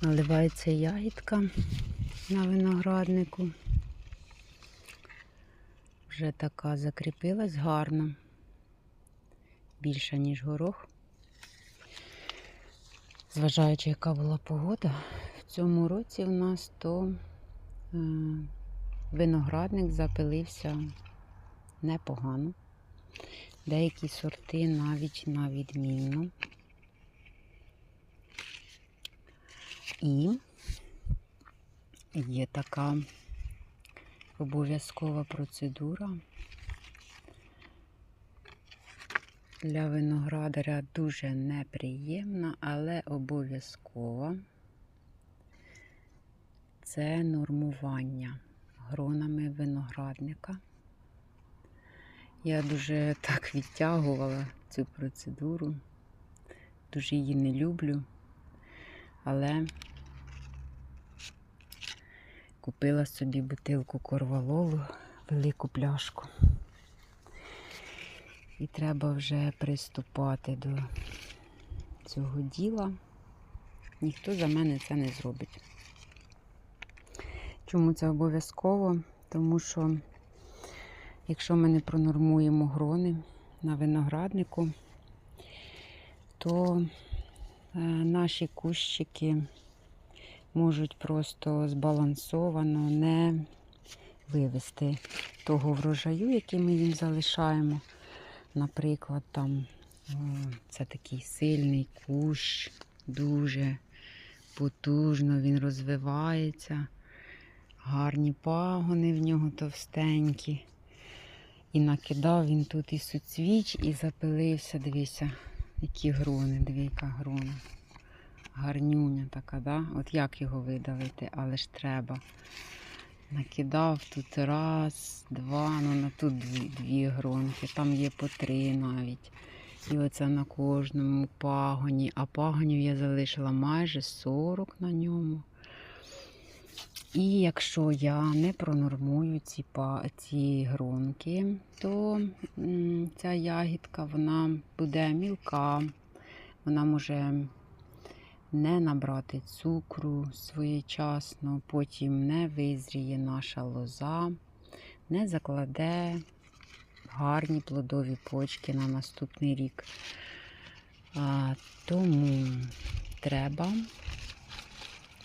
Наливається ягідка на винограднику. Вже така закріпилась гарно. Більша, ніж горох. Зважаючи, яка була погода, в цьому році в нас то е, виноградник запилився непогано. Деякі сорти навіть на відмінно. І є така обов'язкова процедура для виноградаря дуже неприємна, але обов'язкова. Це нормування гронами виноградника. Я дуже так відтягувала цю процедуру, дуже її не люблю, але купила собі бутилку корвалолу, велику пляшку. І треба вже приступати до цього діла. Ніхто за мене це не зробить. Чому це обов'язково? Тому що якщо ми не пронормуємо грони на винограднику, то е, наші кущики можуть просто збалансовано не вивести того врожаю, який ми їм залишаємо. Наприклад, там це такий сильний кущ, дуже потужно він розвивається, гарні пагони в нього товстенькі. І накидав він тут і суцвіч, і запилився, дивися, які грони, диви, яка грона. Гарнюня така, да? От як його видавити, але ж треба. Накидав тут раз, два, ну на тут дві, дві гронки, там є по три навіть. І оце на кожному пагоні. А пагонів я залишила майже 40 на ньому. І якщо я не пронормую ці, ці гронки, то ця ягідка вона буде мілка, вона може не набрати цукру своєчасно, потім не визріє наша лоза, не закладе гарні плодові почки на наступний рік. Тому треба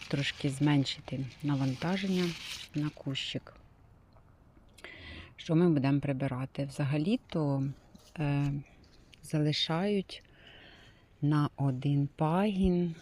трошки зменшити навантаження на кущик. Що ми будемо прибирати? Взагалі-то е, залишають на один пагін